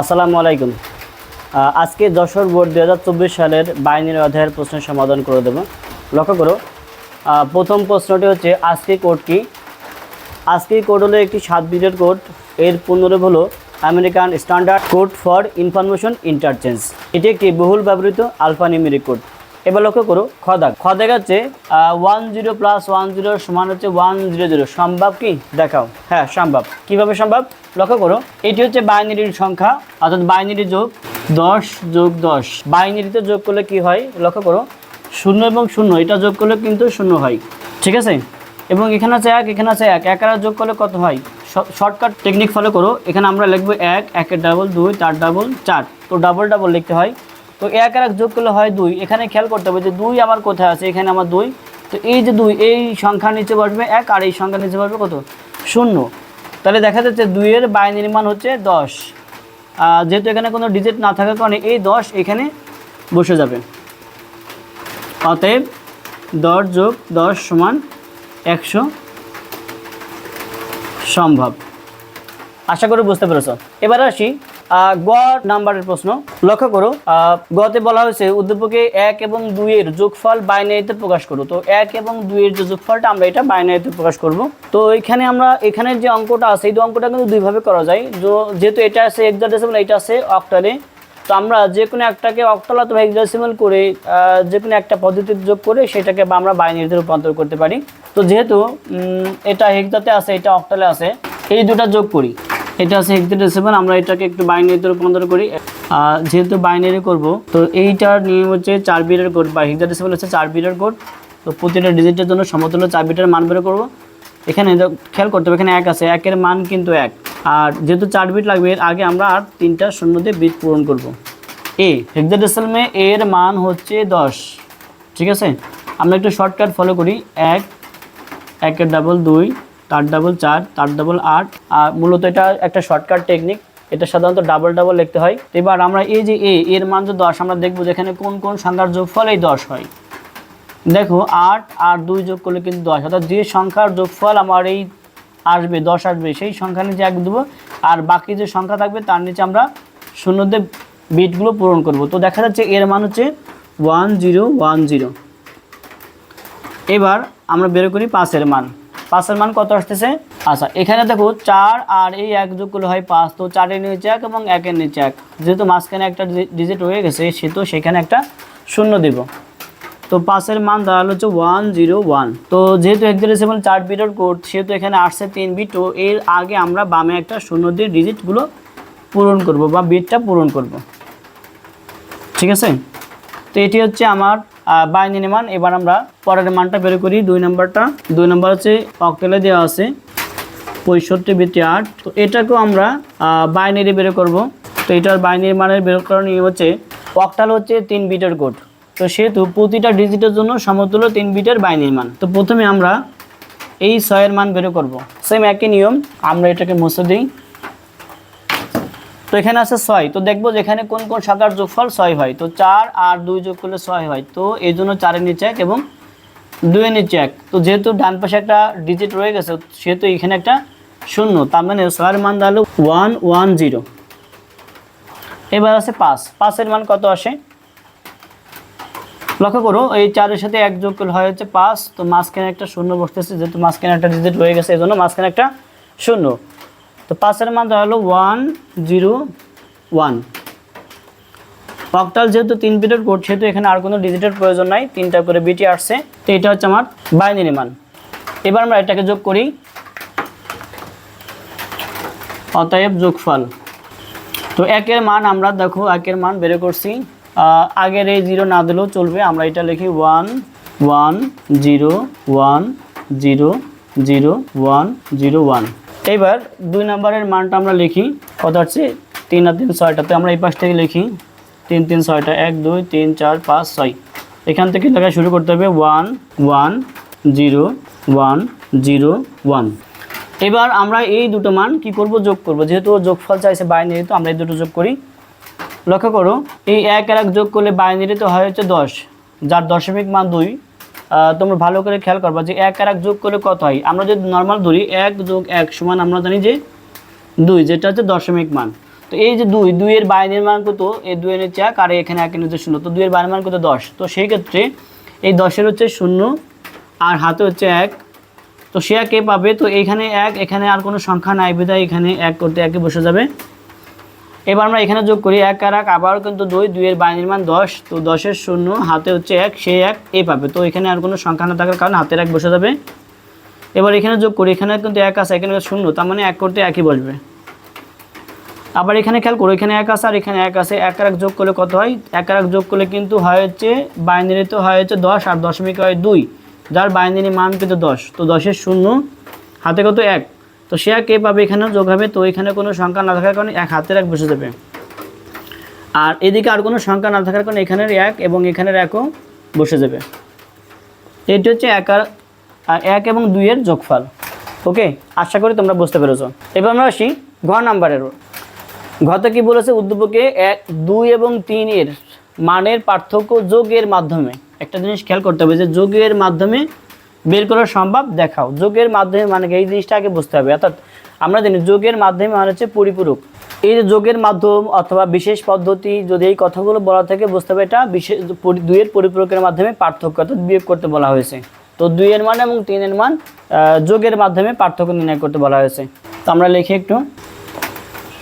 আসসালামু আলাইকুম। আজকে দশর বোর্ড দু হাজার চব্বিশ সালের বাইনের অধ্যায়ের প্রশ্নের সমাধান করে দেব। লক্ষ্য করো প্রথম প্রশ্নটি হচ্ছে আজকে কোড কি? আজকে কোড হলো একটি সাত বিটের কোড। এর পুনরূপ হলো American standard code for information interchange. এটি একটি বহুল ব্যবহৃত আলফা নিউমেরিক কোড। এবার লক্ষ্য করো খদাক খদাক হচ্ছে one zero plus one zero সমান হচ্ছে ওয়ান জিরো জিরো সম্ভব কি? দেখাও। হ্যাঁ সম্ভব। কীভাবে সম্ভব? লক্ষ্য করো, এটি হচ্ছে বাইনারির সংখ্যা, অর্থাৎ বাইনারি যোগ দশ যোগ দশ। বাইনারিতে যোগ করলে কি হয়? লক্ষ্য করো, শূন্য এবং শূন্য, এটা যোগ করলে কিন্তু শূন্য হয়। ঠিক আছে? এবং এখানে আছে এক, এখানে আছে এক। এক আর যোগ করলে কত হয়? শর্টকাট টেকনিক ফলো করো। এখানে আমরা লিখব এক, একের ডাবল দুই, তার ডাবল চার। তো ডাবল ডাবল লিখতে হয়। তো এক এক যোগ করলে হয় দুই। এখানে খেয়াল করতে হবে যে দুই আমার কোথায় আছে? এখানে আমার দুই। তো এই যে দুই, এই সংখ্যার নিচে বসবে এক আর এই সংখ্যার নিচে বসবে কত? শূন্য। তাহলে দেখা যাচ্ছে দুইয়ের বাই নির্মাণ হচ্ছে দশ। যেহেতু এখানে কোনো ডিজিট না থাকার কারণে এই দশ এখানে বসে যাবে। অতএব দশ যোগ দশ সমান একশো সম্ভব। আশা করি বুঝতে পেরেছ। এবার আসি আহ, গ নাম্বারের প্রশ্ন। লক্ষ্য করো গতে বলা হয়েছে উদ্দীপকে এক এবং দুইয়ের যোগফল বাইনারিতে প্রকাশ করো। তো এক এবং দুইয়ের যে যোগফলটা আমরা এটা বাইনারিতে প্রকাশ করব। তো এখানে আমরা এখানের যে অঙ্কটা আছে এই অঙ্কটা কিন্তু দুইভাবে করা যায়। যেহেতু এটা আছে এক্সাডেসিমাল এটা আছে অক্টালে তো আমরা যে কোনো একটাকে অক্টাল অথবা হেক্সাডেসিমাল করে যে কোনো একটা পদ্ধতির যোগ করে সেটাকে আমরা বাইনারিতে রূপান্তর করতে পারি। তো যেহেতু এটা হেক্সাতে আছে এটা অক্টালে আছে এই দুটা যোগ করি। এটা আছে হেক্সাডেসিমাল আমরা এটাকে একটু বাইনারিতে রূপান্তর করি। যেহেতু বাইনারি করব, তো এইটার নিয়ম হচ্ছে চার বিটের কোড বা হেক্সাডেসিমাল হচ্ছে চার বিটের কোড তো প্রতিটা ডিজিটের জন্য সমতুল্য চার বিটের মান বের করব। এখানে খেয়াল করতে হবে, এখানে এক আছে, একের মান কিন্তু এক। আর যেহেতু চার বিট লাগবে, এর আগে আমরা আর তিনটা শূন্য দিয়ে বিট পূরণ করব। এ হেক্সাডেসিমালে এর মান হচ্ছে দশ। ঠিক আছে? আমরা একটু শর্টকাট ফলো করি। এক, একের ডাবল দুই তার ডাবল চার, তার ডাবল আট, আর মূলত এটা একটা শর্টকাট টেকনিক এটা সাধারণত ডাবল ডাবল লিখতে হয়। এবার আমরা এই যে এ এর মান যে দশ, আমরা দেখব যেখানে কোন কোন সংখ্যার যোগফল এই দশ হয়। দেখো, আট আর দুই যোগ করলে কিন্তু দশ, অর্থাৎ যে সংখ্যার যোগফল আমার এই আসবে, দশ আসবে, সেই সংখ্যা নিচে এক দেবো, আর বাকি যে সংখ্যা থাকবে তার নিচে আমরা শূন্য দিয়ে বিটগুলো পূরণ করব। তো দেখা যাচ্ছে এর মান হচ্ছে ওয়ান জিরো ওয়ান জিরো এবার আমরা বের করি পাঁচের মান। পাঁচের মান কত আসতেছে? আচ্ছা এখানে দেখো চার আর এই এক যোগ করলে হয় পাঁচ, তো চারের নিচে এক এবং একের নিচে এক। যেহেতু মাঝখানে একটা ডিজিট হয়ে গেছে সেহেতু সেখানে একটা শূন্য দিব। তো পাঁচের মান দাঁড়াল হচ্ছে ওয়ান জিরো ওয়ান তো যেহেতু হেক্সাডেসিমাল চার বিটের কোড, সেহেতু এখানে আসছে তিন বিট, তো এর আগে আমরা বামে একটা শূন্য দিয়ে ডিজিটগুলো পূরণ করব বা বিটটা পূরণ করব। ঠিক আছে? তো এটি হচ্ছে আমার বাইনারি মান। এবার আমরা পরের মানটা বের করি। দুই নাম্বারটা। দুই নাম্বার হচ্ছে অক্টেলে দেওয়া আছে পঁয়ষট্টি বিটি আট। তো এটাকেও আমরা বাইনারি বের করব। তো এটার বাইনারি মানের বের করার নিয়ম হচ্ছে অক্টাল হচ্ছে তিন বিটের কোড তো সেহেতু প্রতিটা ডিজিটের জন্য সমতুল্য তিন বিটের বাইনারি মান। তো প্রথমে আমরা এই ছয়ের মান বের করব। সেম একই নিয়ম, আমরা এটাকে মুছে দিই। তো এখানে আছে ছয়, তো দেখব যে এখানে কোন কোন শাখার যোগফল ছয় হয়। তো চার আর দুই যোগ করলে ছয় হয়, তো এই জন্য চারের নিচে এক এবং দুইয়ের নিচে এক। তো যেহেতু ডান পাশে একটা ডিজিট রয়ে গেছে, সেহেতু এখানে একটা শূন্য, তার মানে ছয়ের মান দাঁড়াল ওয়ান ওয়ান জিরো এবার আছে পাঁচ, পাঁচের মান কত আসে? লক্ষ্য করো, এই চারের সাথে এক যোগ করলে হয় হচ্ছে পাঁচ, তো মাঝখানে একটা শূন্য বসতেছে, যেহেতু মাঝখানে একটা ডিজিট রয়ে গেছে, এই জন্য মাঝখানে একটা শূন্য। তো পাঁচের মান দাঁড়াল ওয়ান, জিরো, ওয়ান। অক্টাল যেহেতু তিন বিটের কোড সেহেতু এখানে আর কোনো ডিজিটের প্রয়োজন নাই, তিনটা করে বিটি আসছে, তো এটা হচ্ছে আমার বাইনারি মান। এবার আমরা এটাকে যোগ করি। অতএব যোগফল। তো একের মান আমরা দেখো, একের মান বের করছি। আগের এই জিরো না দিলেও চলবে, আমরা এটা লিখি one one zero one zero zero one zero one এবার দুই নম্বরের মানটা আমরা লিখি। কত হচ্ছে তিন আর তিন ছয়টা। তো আমরা এই পাশ থেকে লিখি। তিন তিন, ছয়টা। এক, দুই, তিন, চার, পাঁচ, ছয়। এখান থেকে লেখা শুরু করতে হবে one one, zero one zero, one. এবার আমরা এই দুটো মান কি করব? যোগ করব। যেহেতু যোগফল চাইছে বাইনারি, তো আমরা এই দুটো যোগ করি। লক্ষ্য করো, এই এক এক যোগ করলে বাইনারি তো হয় হচ্ছে দশ। যার দশমিক মান দুই তোমরা ভালো করে খেয়াল করবা যে এক আর এক যোগ করলে কত হয়? আমরা যদি নর্মাল ধরি, এক যোগ এক সমান আমরা জানি যে দুই, যেটা হচ্ছে দশমিক মান। তো এই যে দুই, দুইয়ের বাইনের মান কত? এই দুইয়ের নিচে এক, আর এখানে একের নিচে শূন্য। তো দুইয়ের বাইনের মান কত? দশ। তো সেই ক্ষেত্রে এই দশের হচ্ছে শূন্য, আর হাতে হচ্ছে এক। তো সে একে পাবে, তো এইখানে এক, এখানে আর কোনো সংখ্যা নাই, বিধায় এখানে এক করতে একে বসে যাবে। এবার আমরা এখানে যোগ করি এক আর এক আবার কিন্তু দুই, দুইয়ের বাইনের মান দশ, তো দশের শূন্য, হাতে হচ্ছে এক সে এক এই পাবে। তো এখানে আর কোনো সংখ্যা না থাকার কারণে হাতের এক বসে যাবে। এবার এখানে যোগ করি, এখানে কিন্তু এক আছে, এখানে শূন্য, তার মানে এক করতে একই বসবে। আবার এখানে খেয়াল করো, এখানে এক আছে আর এখানে এক আছে। এক আর এক যোগ করলে কত হয়? এক আর এক যোগ করলে কিন্তু হয় হচ্ছে বাইনারিতে হয় হচ্ছে দশ আর দশমিক হয় দুই। যার বাইনারি মান কিন্তু দশ, তো দশের শূন্য, হাতে কত এক? তো সে এ পাবে এখানেও যোগ হবে, তো এখানে কোনো সংখ্যা না থাকার কারণে এক হাতের এক বসে যাবে। আর এদিকে আর কোনো সংখ্যা না থাকার কারণে এখানের এক এবং এখানের একও বসে যাবে। এটি হচ্ছে এক আর এক এবং দুইয়ের যোগফল। ওকে? আশা করি তোমরা বুঝতে পেরেছ। এবার আমরা আসি ঘ নাম্বারের ঘতে কি বলেছে উদ্দীপকে এক, দুই এবং তিনের মানের পার্থক্য যোগের মাধ্যমে। একটা জিনিস খেয়াল করতে হবে যে যোগের মাধ্যমে বের করা সম্ভব? দেখাও। যোগের মাধ্যমে মানে এই জিনিসটা আগে বুঝতে হবে। অর্থাৎ আমরা জানি যোগের মাধ্যমে মানে হচ্ছে পরিপূরক। এই যে যোগের মাধ্যম অথবা বিশেষ পদ্ধতি যদি এই কথাগুলো বলা থেকে, বুঝতে হবে এটা বিশেষ দুইয়ের পরিপূরকের মাধ্যমে পার্থক্য অর্থাৎ বিয়োগ করতে বলা হয়েছে। তো দুইয়ের মান এবং তিনের মান যোগের মাধ্যমে পার্থক্য নির্ণয় করতে বলা হয়েছে। তো আমরা লিখি একটু।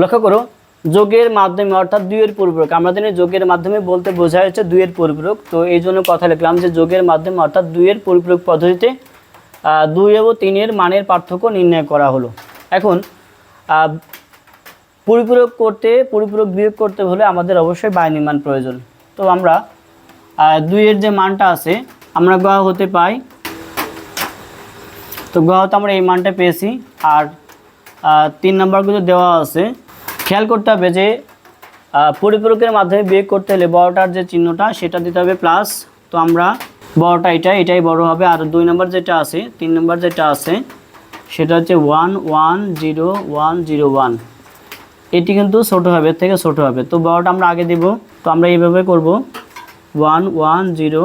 লক্ষ্য করো যোগের মাধ্যমে, অর্থাৎ দুইয়ের পরিপূরক। আমরা জানি যোগের মাধ্যমে বলতে বোঝা হচ্ছে দুইয়ের পরিপূরক। তো এই জন্য কথা লিখলাম যে যোগের মাধ্যমে, অর্থাৎ দুইয়ের পরিপূরক পদ্ধতিতে দুই এবং তিনের মানের পার্থক্য নির্ণয় করা হলো। এখন পরিপূরক করতে, পরিপূরক বিয়োগ করতে হলে আমাদের অবশ্যই বাইনি মান প্রয়োজন। তো আমরা দুইয়ের যে মানটা আছে, আমরা গ হতে পাই। তো গ হতে আমরা এই মানটা পেয়েছি। আর তিন নাম্বারগুলো দেওয়া আছে। খেয়াল করতে হবে যে পরিপূরকের মাধ্যমে বিয়োগ করতে হলে বড়টার যে চিহ্নটা সেটা দিতে হবে প্লাস তো আমরা বড়টা এটা, এটাই বড় হবে। আর দুই নম্বর যেটা আছে, তিন নম্বর যেটা আছে, সেটা হচ্ছে one one zero one zero one এটি কিন্তু ছোটো হবে, এর থেকে ছোটো হবে। তো বড়টা আমরা আগে দেব, তো আমরা এইভাবে করব। One one zero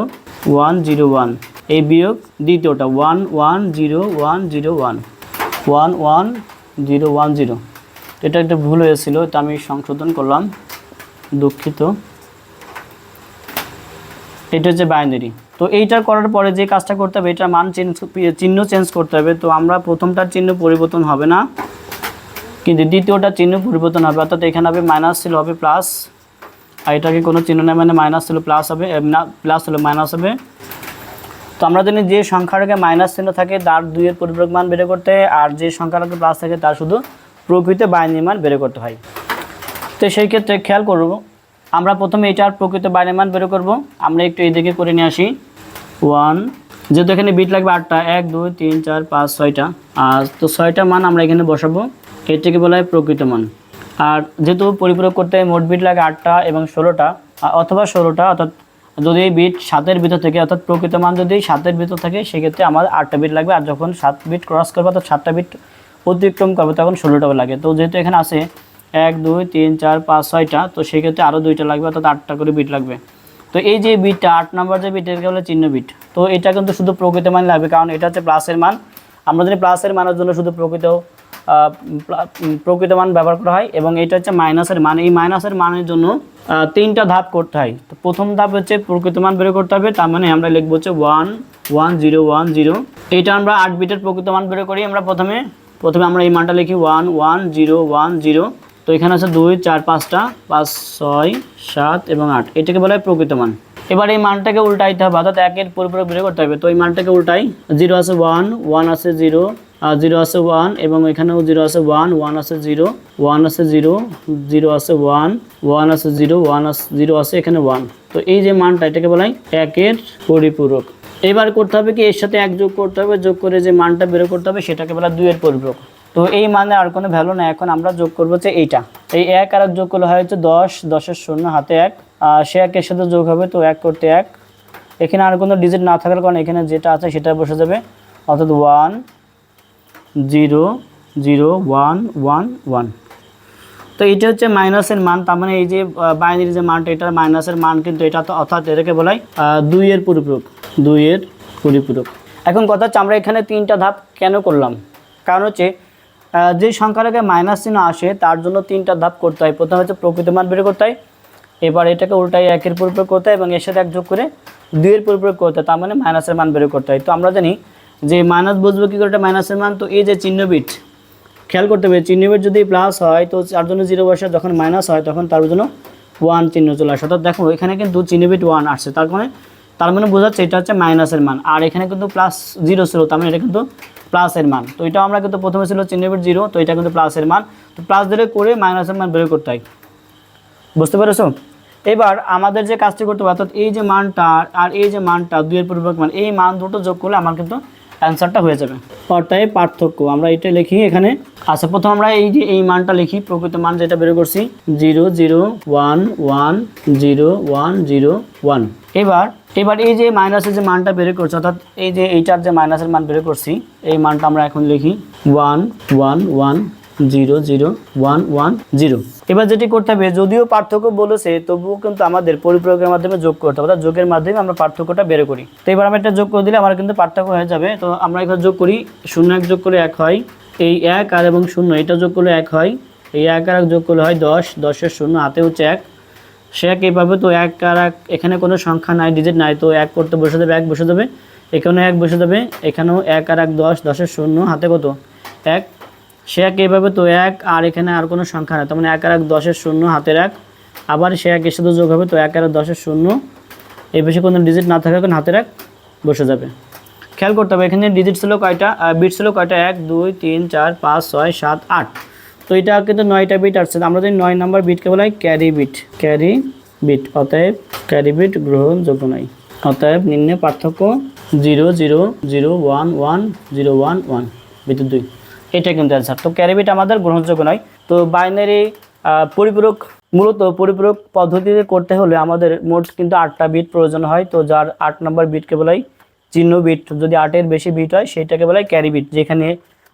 one zero one এই বিয়োগ দ্বিতীয়টা one one zero one zero one one one zero one zero এটা একটা ভুল হয়েছিল, এটা আমি সংশোধন করলাম, দুঃখিত। এটা হচ্ছে বাইনারি তো এইটা করার পরে যে কাজটা করতে হবে, এটার মান চেঞ্জ, চিহ্ন চেঞ্জ করতে হবে। তো আমরা প্রথমটার চিহ্ন পরিবর্তন হবে না, কিন্তু দ্বিতীয়টা চিহ্ন পরিবর্তন হবে। অর্থাৎ এখানে হবে মাইনাস ছিল, হবে প্লাস আর এটাকে কোনো চিহ্ন নেই মানে মাইনাস ছিল প্লাস হবে প্লাস হলো মাইনাস হবে। তো আমরা জানি যে সংখ্যাটাকে মাইনাস চিহ্ন থাকে, তার দুইয়ের পরিপূরক মান বের করতে, আর যে সংখ্যাটাকে প্লাস থাকে, তার শুধু প্রকৃত বাইনারি মান বের করতে হয়। তো সেই ক্ষেত্রে খেয়াল করব, আমরা প্রথমে এটার প্রকৃত বাইনারি মান বের করব। আমরা একটু এই দিকে করে নিয়ে আসি। ওয়ান, যেহেতু এখানে বিট লাগবে আটটা, এক, দুই, তিন, চার, পাঁচ, ছয়টা। আর তো ছয়টা মান আমরা এখানে বসাবো। এটাকে বলা হয় প্রকৃত মান। আর যেহেতু পরিপূরক করতে মোট বিট লাগে আটটা এবং ষোলোটা অথবা ষোলোটা, অর্থাৎ যদি বিট সাতের ভিতর থেকে, অর্থাৎ প্রকৃত মান যদি সাতের ভিতর থাকে, সেক্ষেত্রে আমাদের আটটা বিট লাগবে। আর যখন সাত বিট ক্রস করবে, অর্থাৎ সাতটা বিট অতিক্রম করবে তখন ষোলোটা লাগে। তো যেহেতু এখানে আছে এক, দুই, তিন, চার, পাঁচ, ছয়টা, তো সেক্ষেত্রে আরও দুইটা লাগবে, অর্থাৎ আটটা করে বিট লাগবে। তো এই যে বিটটা, আট নম্বর যে বিট, এটাকে বলে চিহ্ন বিট। তো এটা কিন্তু শুধু প্রকৃত মান লাগবে, কারণ এটা হচ্ছে প্লাসের মান। আমরা জানি প্লাসের মানের জন্য শুধু প্রকৃত প্রকৃত মান ব্যবহার করা হয়, এবং এটা হচ্ছে মাইনাসের মান। এই মাইনাসের মানের জন্য তিনটা ধাপ করতে হয়। তো প্রথম ধাপ হচ্ছে প্রকৃত মান বের করতে হবে, তার মানে আমরা লিখব হচ্ছে one one, zero one, zero. এইটা আমরা আট বিটের প্রকৃত মান বের করি, আমরা প্রথমে প্রথমে আমরা এই মানটা লিখি one one, zero one, zero. তো এখানে আছে দুই, চার, পাঁচটা, পাঁচ, ছয়, সাত এবং আট। এটাকে বলা হয় প্রকৃত মান। এবার এই মানটাকে উল্টাইতে হবে, অর্থাৎ একের পরিপূরক বের করতে হবে। তো এই মানটাকে উল্টাই, জিরো আছে ওয়ান ওয়ান আছে জিরো জিরো আছে ওয়ান, এবং এখানেও জিরো আছে ওয়ান ওয়ান আছে জিরো, ওয়ান আছে জিরো জিরো আছে ওয়ান ওয়ান আছে জিরো, ওয়ান আছে, জিরো আছে এখানে ওয়ান। তো এই যে মানটা, এটাকে বলা হয় একের পরিপূরক। এবার করতে হবে কি, এর সাথে এক যোগ করতে হবে, যোগ করে যে মানটা বের করতে হবে সেটাকে বলা দুইয়ের পরিপূরক। তো এই মানে আর কোনো ভ্যালু না এখন আমরা যোগ করব হচ্ছে এইটা। এই এক আর এক যোগ করলে হয় হচ্ছে দশ, দশের শূন্য, হাতে এক। আর সে একের সাথে যোগ হবে তো এক করতে এক। এখানে আর কোনো ডিজিট না থাকার কারণে এখানে যেটা আছে সেটা বসে যাবে। অর্থাৎ one zero zero one one one তো এটা হচ্ছে মাইনাসের মান, তার মানে এই যে বাইনারি যে মানটা এটা মাইনাসের মান কিন্তু এটা তো অর্থাৎ এটাকে বলাই দুইয়ের পরিপূরক। দুইয়ের পরিপূরক। এখন কথা হচ্ছে আমরা এখানে তিনটা ধাপ কেন করলাম? কারণ হচ্ছে যে সংখ্যার আগে মাইনাস চিহ্ন আসে, তার জন্য তিনটা ধাপ করতে হয়। প্রথমে হচ্ছে প্রকৃত মান বের করতে হয়। এবার এটাকে উল্টাই একের পরিপ্রয়োগ করতে হয় এবং এর সাথে এক যোগ করে দুইয়ের পরিপ্রয়োগ করতে হয়। তার মানে মাইনাসের মান বের করতে হয়। তো আমরা জানি যে মাইনাস বুঝব কী করে এটা মাইনাসের মান? তো এই যে চিহ্ন বিট খেয়াল করতে হবে, চিহ্নবিট যদি প্লাস হয়, তো তার জন্য জিরো বসে যখন মাইনাস হয়, তখন তার জন্য ওয়ান চিহ্ন চলে আসে। অর্থাৎ দেখো, এখানে কিন্তু চিহ্নবিট ওয়ান আসছে। তার মানে তার মানে বোঝাচ্ছে এটা হচ্ছে মাইনাসের মান। আর এখানে কিন্তু প্লাস জিরো ছিল, তার মানে এটা কিন্তু প্লাসের মান। তো এটা আমরা কিন্তু প্রথমে ছিল চিহ্ন বিট জিরো তো এটা কিন্তু প্লাসের মান। তো প্লাস ধরে করে মাইনাসের মান বের করতে হয়। বুঝতে পেরেছ? এবার আমাদের যে কাজটি করতে হবে, অর্থাৎ এই যে মানটা আর এই যে মানটা, দুইয়ের পরিপূরক মান, এই মান দুটো যোগ করলে আমার কিন্তু অ্যান্সারটা হয়ে যাবে। অর্থাৎ পার্থক্য। আমরা এটা লিখি এখানে। আচ্ছা প্রথম আমরা এই যে, এই মানটা লিখি, প্রকৃত মান যেটা বের করছি, zero zero, one one, zero one zero, one. এবার এবার এই যে মাইনাসের যে মানটা বের করছি, অর্থাৎ এই যে এইটার যে মাইনাসের মান বের করছি, এই মানটা আমরা এখন লিখি, one one one zero zero, one one, zero. এবার যেটি করতে হবে, যদিও পার্থক্য বলেছে, তবুও কিন্তু আমাদের পরিপ্রয়োগের মাধ্যমে যোগ করতে হবে, অর্থাৎ যোগের মাধ্যমে আমরা পার্থক্যটা বের করি। তো এবার আমরা এটা যোগ করে দিলে আমার কিন্তু পার্থক্য হয়ে যাবে। তো আমরা এখানে যোগ করি, শূন্য এক যোগ করে এক হয়, এই এক আর এবং শূন্য, এটা যোগ করলে এক হয়, এই এক আর এক যোগ করলে হয় দশ, দশের শূন্য, হাতে হচ্ছে এক। সে এক এইভাবে তো এক আর এক, এখানে কোনো সংখ্যা নাই ডিজিট নাই, তো এক করতে বসে দেবে এক বসে দেবে এখানেও এক বসে দেবে এখানেও এক আর এক, দশ, দশের শূন্য, হাতে কত? এক। সে এক এইভাবে তো এক, আর এখানে আর কোনো সংখ্যা নেই। তার মানে এক আর এক, দশের শূন্য, হাতের এক। আবার সে একের সাথে যোগ হবে তো এক আর এক, দশের শূন্য। এই বেশি কোনো ডিজিট না থাকার কারণে হাতের এক বসে যাবে। খেয়াল করতে হবে, এখানে ডিজিট ছিল কয়টা? বিট ছিল কয়টা? এক, দুই, তিন, চার, পাঁচ, ছয়, সাত, আট। তো এটা কিন্তু নয়টা বিট আসছে। আমরা যদি নয় নম্বর বিটকে বলা হয় ক্যারি বিট ক্যারি বিট অতএব ক্যারি বিট গ্রহণযোগ্য নয়। অতএব নিম্নে পার্থক্য zero zero zero one one zero one one বিদ্যুৎ দুই। এটা কিন্তু অ্যান্সার তো ক্যারি বিট আমাদের গ্রহণযোগ্য নয়। তো বাইনারি পরিপূরক, মূলত পরিপূরক পদ্ধতিতে করতে হলে আমাদের মোট কিন্তু আটটা বিট প্রয়োজন হয়। তো যার আট নম্বর বিটকে বলাই চিহ্ন বিট যদি আটের বেশি বিট হয়, সেইটাকে বলাই ক্যারি বিট যেখানে,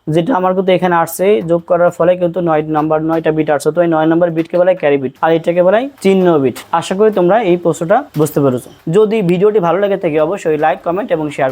যেটা আমার কিন্তু এখানে আসছে, যোগ করার ফলে কিন্তু নয় নাম্বার নয়টা বিট আসছে। তো এই নয় নাম্বার বিটকে বলাই ক্যারি বিট আর এটাকে বলাই চিহ্ন বিট আশা করি তোমরা এই প্রশ্নটা বুঝতে পেরেছ। যদি ভিডিওটি ভালো লেগে থাকে, অবশ্যই লাইক কমেন্ট এবং শেয়ার